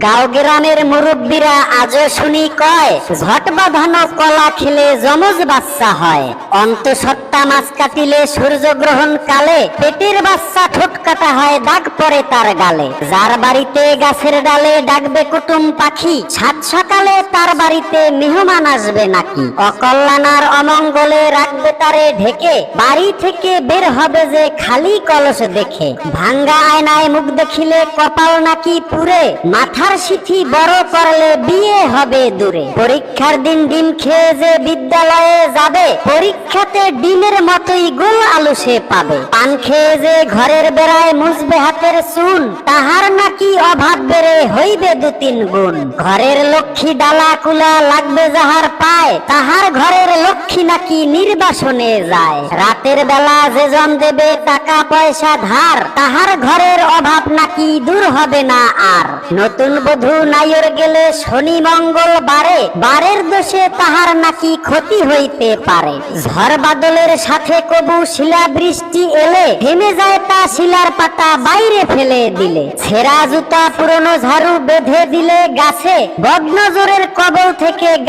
গাঁও গ্রামের মুরব্বীরা আজও শুনি কয়, ঝট বাঁধানো কলা খেলে যমজ বাচ্চা হয়। অন্তঃসত্ত্বা মাছ কাটিলে সূর্যগ্রহণ কালে পেটের বাচ্চা ঠোঁট কাটা হয়, দাগ পরে তার গালে। যার বাড়িতে গাছের ডালে ডাকবে কুটুম পাখি, সাত সকালে তার বাড়িতে মেহমান আসবে নাকি। অকল্যাণার অমঙ্গলে রাখবে তারে ঢেকে, বাড়ি থেকে বের হবে যে খালি কলস দেখে। ভাঙ্গা আয়নায় মুখ দেখিলে কপাল নাকি পুরে মাথার সিথি বড় করলে বিয়ে হবে দূরে। পরীক্ষার দিন ডিম খেয়ে যে বিদ্যালয়ে যাবে, পরীক্ষাতে ডিমের মতোই গোল আলু সে পাবে। পান খেয়ে যে ঘরের বেড়ায় মুসবে হাতের চুন, তাহার নাকি অভাব বেড়ে হইবে দু তিন গুণ। ঘরের লক্ষ্মী ডালা কুলা লাগবে যাহার পায় তাহার নাকি নির্বাসনে যায়? রাতের বেলা যে জন দেবে টাকা পয়সা ধার, তাহার ঘরের অভাব নাকি দূর হবে না আর? নতুন বধূ নাইয়ের গেলে শনি মঙ্গল বারে, বারের দোষে তাহার নাকি ক্ষতি হইতে পারে। ঝড় বাদলের সাথে কবু শিলা বৃষ্টি এলে, থেমে যায় তা শিলার পাতা বাইরে ফেলে দিলে। ছেঁড়া জুতা পুরনো ঝাড়ু বেঁধে দিলে গাছে, বগ্নজোরের থেকে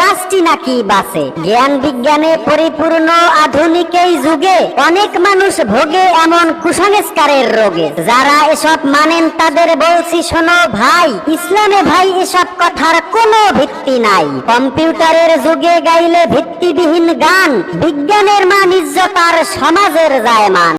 গাছটি নাকি বাঁচে জ্ঞান বিজ্ঞানে পরিপূর্ণ আধুনিক এই যুগে অনেক মানুষ ভোগে এমন কুসংস্কারের রোগে। যারা এসব মানেন তাদের বলছি, শোনো ভাই, ইসলামে ভাই, এসব কথার কোনো ভিত্তি নাই। কম্পিউটারের যুগে গাইলে ভিত্তিবিহীন গান, বিজ্ঞানের মান ইজ্জত আর সমাজের যায় মান